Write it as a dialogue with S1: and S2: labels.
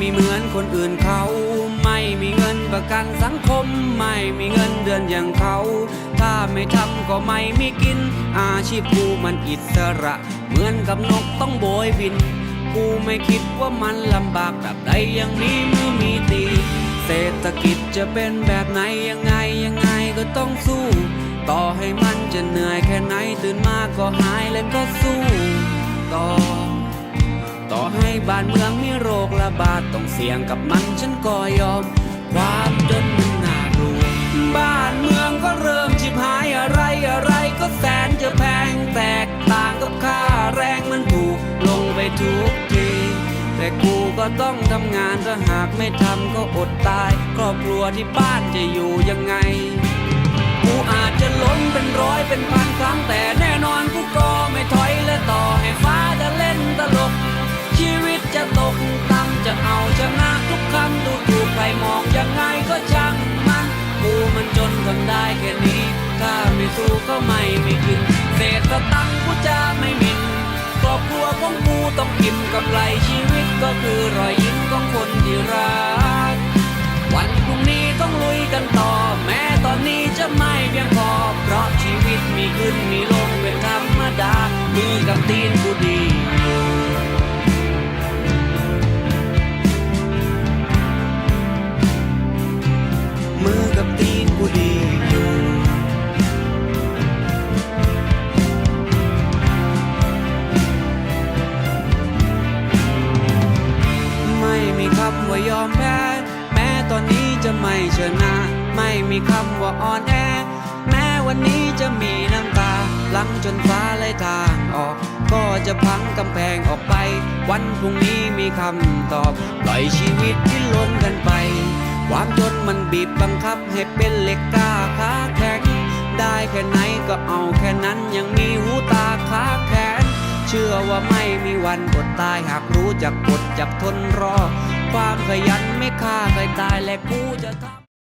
S1: มีเหมือนคนอื่นเขา ไม่มีเงินประกันสังคม ไม่มีเงินเดือนอย่างเขา ถ้าไม่ทำก็ไม่มีกิน อาชีพกูมันอิสระ เหมือนกับนกต้องโบยบิน กูไม่คิดว่ามันลำบากแบบใดยังมีมือมีตีเศรษฐกิจจะเป็นแบบไหนยังไงยังไงก็ต้องสู้ ต่อให้มันจะเหนื่อยแค่ไหนตื่นมาก็หายแล้วก็สู้ ต่อ ต่อให้บ้านเมือง บาดต้องเสี่ยงกับมันฉันก็ยอม ความจนมันน่ากลัวบ้านเมืองก็เริ่มชิบหายอะไรอะไรก็แสนจะแพงแตกต่างกับค่าแรงมันถูกลงไปทุกที แต่กูก็ต้องทำงานถ้าหากไม่ทำก็อดตาย ครอบครัวที่บ้านจะอยู่ยังไง นะทุกคำดูถูกใครมองยังไงก็ช่างมันกูมันจนทำได้แค่นี้ ถ้าไม่สู้ก็ไม่มีกิน เศษสตังค์กูจะไม่มินครอบครัวของกูต้องอิ่มกับไรชีวิตก็คือรอยยิ้มของคนที่รัก วันพรุ่งนี้ต้องลุยกันต่อ แม้ตอนนี้จะไม่เพียงพอเพราะชีวิตมีขึ้นมีลงเป็นธรรมดามือกับตีนกูดี คำว่ายอมแพ้ แม้ตอนนี้จะไม่ชนะ ไม่มีคำว่าอ่อนแอ แม้วันนี้จะมีน้ำตาหลังจนฟ้าไล่ทางออก ก็จะพังกำแพงออกไป วันพรุ่งนี้มีคำตอบ ปล่อยชีวิตที่ล้นกันไป ความจนมันบีบบังคับให้เป็นเหล็กกล้าขาแข็ง ได้แค่ไหนก็เอาแค่นั้นยังมีหูตาขาแขน เชื่อว่าไม่มีวันอดตายหากรู้จักอดจักทนรอ ความขยันไม่ฆ่าใครตายและกูจะทำ